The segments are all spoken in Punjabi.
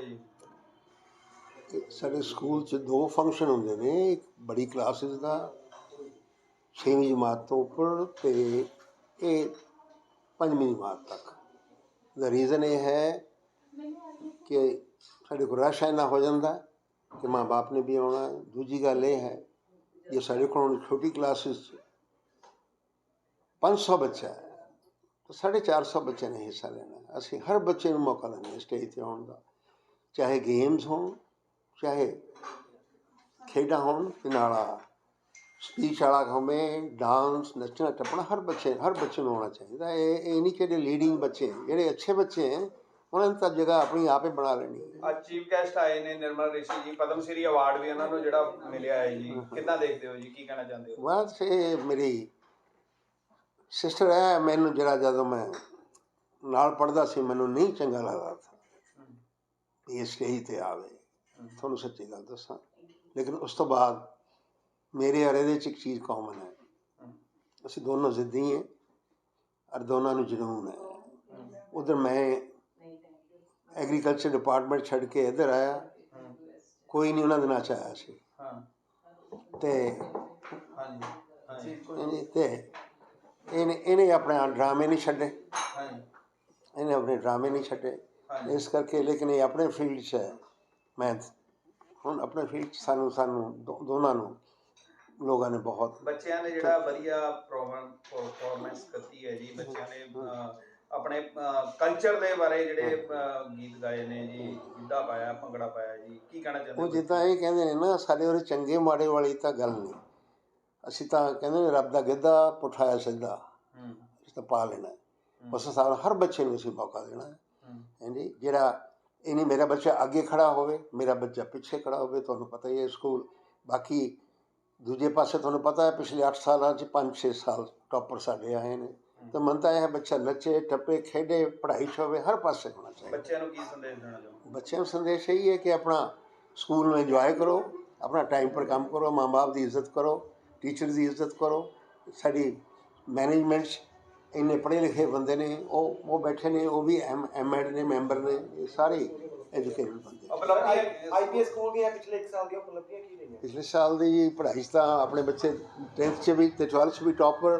ਹੋਊਗਾ ਜੀ ਸਾਡੇ ਸਕੂਲ 'ਚ ਦੋ ਫੰਕਸ਼ਨ ਹੁੰਦੇ ਨੇ, ਇੱਕ ਬੜੀ ਕਲਾਸਿਸ ਦਾ, ਛੇਵੀਂ ਜਮਾਤ ਤੋਂ ਉੱਪਰ ਤੇ ਇਹ ਪੰਜਵੀਂ ਜਮਾਤ ਤੱਕ। ਦਾ ਰੀਜ਼ਨ ਇਹ ਹੈ ਕਿ ਸਾਡੇ ਕੋਲ ਰਸ਼ ਇੰਨਾ ਹੋ ਜਾਂਦਾ ਕਿ ਮਾਂ ਬਾਪ ਨੇ ਵੀ ਆਉਣਾ। ਦੂਜੀ ਗੱਲ ਇਹ ਹੈ ਜੇ ਸਾਡੇ ਕੋਲ ਹੁਣ ਛੋਟੀ ਕਲਾਸਿਸ 'ਚ 500 ਬੱਚਾ ਹੈ, ਤਾਂ 450 ਬੱਚੇ ਨੇ ਹਿੱਸਾ ਲੈਣਾ। ਅਸੀਂ ਹਰ ਬੱਚੇ ਨੂੰ ਮੌਕਾ ਦਿੰਦੇ ਹਾਂ ਸਟੇਜ ਤੇ ਆਉਣ ਦਾ। ਚਾਹੇ ਗੇਮਸ ਹੋਣ ਚਾਹੇ ਖੇਡਾਂ ਹੋਣ ਤੇ ਨਾਲਾ ਸਪੀਚ ਵਾਲਾ ਹੋਵੇ ਡਾਂਸ ਨੱਚਣਾ ਟੱਪਣਾ ਹਰ ਬੱਚੇ ਹਰ ਬੱਚੇ ਨੂੰ ਆਉਣਾ ਚਾਹੀਦਾ। ਇਹ ਇਹ ਨਹੀਂ ਕਿ ਜਿਹੜੇ ਲੀਡਿੰਗ ਬੱਚੇ ਜਿਹੜੇ ਅੱਛੇ ਬੱਚੇ ਹੈ ਉਹਨਾਂ ਨੇ ਤਾਂ ਜਗ੍ਹਾ ਆਪਣੀ ਆਪੇ ਬਣਾ ਲੈਣੀ ਹੈ। ਅੱਜ ਚੀਫ ਗੈਸਟ ਆਏ ਨੇ ਨਿਰਮਲ ਰਿਸ਼ੀ ਜੀ ਪਦਮ ਸ਼੍ਰੀ ਅਵਾਰਡ ਵੀ ਉਹਨਾਂ ਨੂੰ ਜਿਹੜਾ ਮਿਲਿਆ ਹੈ ਜੀ। ਕਿੱਦਾਂ ਦੇਖਦੇ ਹੋ ਜੀ ਕੀ ਕਹਿਣਾ ਚਾਹੁੰਦੇ ਹੋ? ਬਸ ਇਹ ਮੇਰੀ ਸਿਸਟਰ ਹੈ ਮੈਨੂੰ ਜਿਹੜਾ ਜਦੋਂ ਮੈਂ ਨਾਲ ਪੜਦਾ ਸੀ ਮੈਨੂੰ ਨਹੀਂ ਚੰਗਾ ਲੱਗਦਾ ਇਹ ਸਟੇਜ ਤੇ ਆਵੇ। ਤੁਹਾਨੂੰ ਸੱਚੀ ਗੱਲ ਦੱਸਾਂ। ਲੇਕਿਨ ਉਸ ਤੋਂ ਬਾਅਦ ਮੇਰੇ ਔਰ ਇਹਦੇ ਚ ਇੱਕ ਚੀਜ਼ ਕਾਮਨ ਹੈ। ਅਸੀਂ ਦੋਨੋਂ ਜ਼ਿੱਦੀ ਹਾਂ ਔਰ ਦੋਨਾਂ ਨੂੰ ਜਨੂਨ ਹੈ। ਉਧਰ ਮੈਂ ਐਗਰੀਕਲਚਰ ਡਿਪਾਰਟਮੈਂਟ ਛੱਡ ਕੇ ਇੱਧਰ ਆਇਆ। ਕੋਈ ਨਹੀਂ ਉਹਨਾਂ ਦੇ ਨਾਲ ਚ ਆਇਆ ਸੀ ਤੇ ਹਾਂਜੀ ਤੇ ਇਹਨੇ ਇਹਨੇ ਆਪਣੇ ਡਰਾਮੇ ਨਹੀਂ ਛੱਡੇ। ਹਾਂਜੀ। ਇਹਨੇ ਆਪਣੇ ਡਰਾਮੇ ਨਹੀਂ ਛੱਡੇ। ਇਸ ਕਰਕੇ ਲੇਕਿਨ ਇਹ ਆਪਣੇ ਫੀਲਡ 'ਚ ਹੈ ਮੈਂ ਹੁਣ ਆਪਣੇ ਫੀਲਡ 'ਚ ਸਾਨੂੰ ਸਾਨੂੰ ਦੋਨਾਂ ਨੂੰ ਲੋਕਾਂ ਨੇ ਬਹੁਤ ਬੱਚਿਆਂ ਨੇ ਜਿਹੜਾ ਵਧੀਆ ਪਰਫਾਰਮੈਂਸ ਕੀਤੀ ਹੈ ਜੀ ਬੱਚਿਆਂ ਨੇ ਆਪਣੇ ਕਲਚਰ ਦੇ ਬਾਰੇ ਜਿਹੜੇ ਗੀਤ ਗਾਏ ਨੇ ਜੀ ਗਿੱਧਾ ਪਾਇਆ ਭੰਗੜਾ ਪਾਇਆ ਜੀ ਕੀ ਕਹਿਣਾ ਚਾਹੁੰਦੇ ਉਹ? ਜਿੱਦਾਂ ਇਹ ਕਹਿੰਦੇ ਨੇ ਨਾ ਸਾਡੇ ਉਹਦੇ ਚੰਗੇ ਮਾੜੇ ਵਾਲੀ ਤਾਂ ਗੱਲ ਨਹੀਂ। ਅਸੀਂ ਤਾਂ ਕਹਿੰਦੇ ਨੇ ਰੱਬ ਦਾ ਗਿੱਧਾ ਪੁੱਠਾਇਆ ਸਿੱਧਾ। ਹੂੰ। ਅਸੀਂ ਤਾਂ ਪਾ ਲੈਣਾ। ਹੈ। ਬਸ ਸਾਨੂੰ ਹਰ ਬੱਚੇ ਨੂੰ ਅਸੀਂ ਮੌਕਾ ਦੇਣਾ। ਹੂੰ ਹਾਂਜੀ ਜਿਹੜਾ ਇਹ ਨਹੀਂ ਮੇਰਾ ਬੱਚਾ ਅੱਗੇ ਖੜਾ ਹੋਵੇ ਮੇਰਾ ਬੱਚਾ ਪਿੱਛੇ ਖੜਾ ਹੋਵੇ ਤੁਹਾਨੂੰ ਪਤਾ ਹੀ ਹੈ ਸਕੂਲ। ਬਾਕੀ ਦੂਜੇ ਪਾਸੇ ਤੁਹਾਨੂੰ ਪਤਾ ਹੈ ਪਿਛਲੇ 8 ਸਾਲਾਂ 'ਚ 5-6 ਸਾਲ ਟੌਪਰ ਸਾਡੇ ਆਏ ਨੇ। ਤਾਂ ਮਨ ਤਾਂ ਇਹ ਹੈ ਬੱਚਾ ਨੱਚੇ ਟੱਪੇ ਖੇਡੇ ਪੜ੍ਹਾਈ 'ਚ ਹੋਵੇ ਹਰ ਪਾਸੇ ਹੋਣਾ ਚਾਹੀਦਾ। ਬੱਚਿਆਂ ਨੂੰ ਕੀ ਸੰਦੇਸ਼ ਦੇਣਾ ਚਾਹੁੰਦੇ ਬੱਚਿਆਂ ਨੂੰ ਸੰਦੇਸ਼ ਇਹੀ ਹੈ ਕਿ ਆਪਣਾ ਸਕੂਲ ਨੂੰ ਇੰਜੋਏ ਕਰੋ ਆਪਣਾ ਟਾਈਮ ਪਰ ਕੰਮ ਕਰੋ ਮਾਂ-ਬਾਪ ਦੀ ਇੱਜ਼ਤ ਕਰੋ ਟੀਚਰ ਦੀ ਇੱਜ਼ਤ ਕਰੋ। ਸਾਡੀ ਮੈਨੇਜਮੈਂਟ ਇੰਨੇ ਪੜ੍ਹੇ ਲਿਖੇ ਬੰਦੇ ਨੇ ਉਹ ਉਹ ਬੈਠੇ ਨੇ ਉਹ ਵੀ ਐਮ ਐਡ ਨੇ ਮੈਂਬਰ ਨੇ ਇਹ ਸਾਰੇ ਐਜੂਕੇਟਡ ਬੰਦੇ ਆਈਪੀਐਸ ਸਕੂਲ ਦੀਆਂ ਪਿਛਲੇ 1 ਸਾਲ ਦੀਆਂ ਉਪਲਬਧੀਆਂ ਕੀ ਰਹੀਆਂ? ਪਿਛਲੇ ਸਾਲ ਦੀ ਪੜ੍ਹਾਈ 'ਚ ਤਾਂ ਆਪਣੇ ਬੱਚੇ 10th 'ਚ ਵੀ ਤੇ 12th 'ਚ ਵੀ ਟੌਪਰ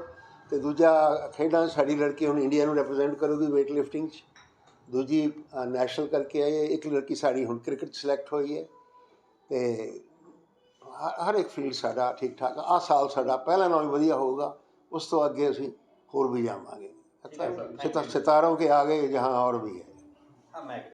ਤੇ ਦੂਜਾ ਖੇਡਾਂ ਸਾਡੀ ਲੜਕੀ ਹੁਣ ਇੰਡੀਆ ਨੂੰ ਰਿਪਰੈਜ਼ੈਂਟ ਕਰੂਗੀ weight lifting 'ਚ। ਦੂਜੀ ਨੈਸ਼ਨਲ ਕਰਕੇ ਆਈ ਹੈ ਇੱਕ ਲੜਕੀ ਸਾਡੀ ਹੁਣ ਕ੍ਰਿਕਟ ਸਿਲੈਕਟ ਹੋਈ ਹੈ ਤੇ ਹਰ ਇੱਕ ਫੀਲਡ ਸਾਡਾ ਠੀਕ ਠਾਕ ਆ ਸਾਲ ਸਾਡਾ ਪਹਿਲਾਂ ਨਾਲੋਂ ਵਧੀਆ ਹੋਊਗਾ ਉਸ ਤੋਂ ਅੱਗੇ ਅਸੀਂ ਹੋਰ भी जाएंगे अच्छा सितारों के आगे जहाँ और भी है